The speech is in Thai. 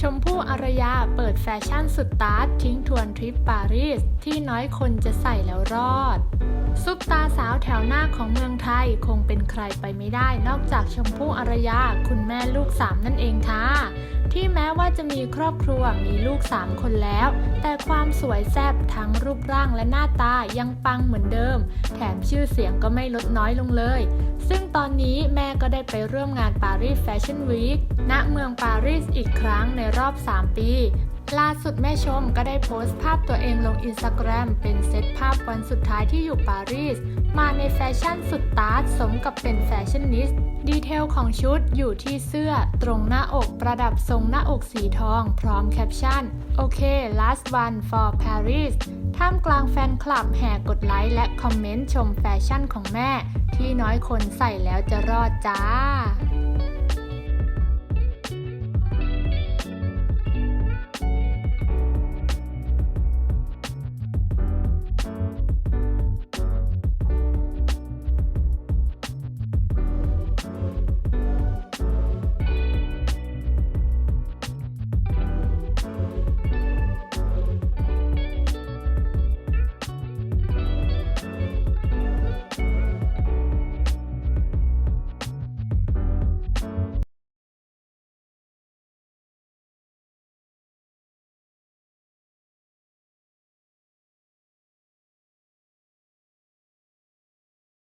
ชมพู่อารยาเปิดแฟชั่นสุดตาร์ททิ้งทวนทริปปารีส ที่น้อยคนจะใส่แล้วรอด ซุปตาสาวแถวหน้าของเมืองไทยคงเป็นใครไปไม่ได้นอกจากชมพู่อารยาคุณแม่ลูกสามนั่นเองค่ะ ที่แม้ว่าจะมีครอบครัวมีลูกสามคนแล้ว แต่ความสวยแซ่บทั้งรูปร่างและหน้าตายังปังเหมือนเดิม แถมชื่อเสียงก็ไม่ลดน้อยลงเลย ซึ่งตอนนี้แม่ก็ได้ไปร่วมงานปารีสแฟชั่นวีคณเมืองปารีสอีกครั้งในรอบ 3 ปีล่าสุดแม่ชมก็ได้โพสต์ภาพตัวเองลงอินสตาแกรมเป็นเซตภาพวันสุดท้ายที่อยู่ปารีส มาในแฟชั่นสุดตาร์ทสมกับเป็นแฟชั่นนิสดีเทลของชุดอยู่ที่เสื้อ ตรงหน้าอกประดับทรงหน้าอกสีทอง พร้อมแคปชั่น โอเค last one for Paris ท่ามกลางแฟนคลับแห่กดไลค์และคอมเมนต์ชมแฟชั่นของแม่ ที่น้อยคนใส่แล้วจะรอดจ้า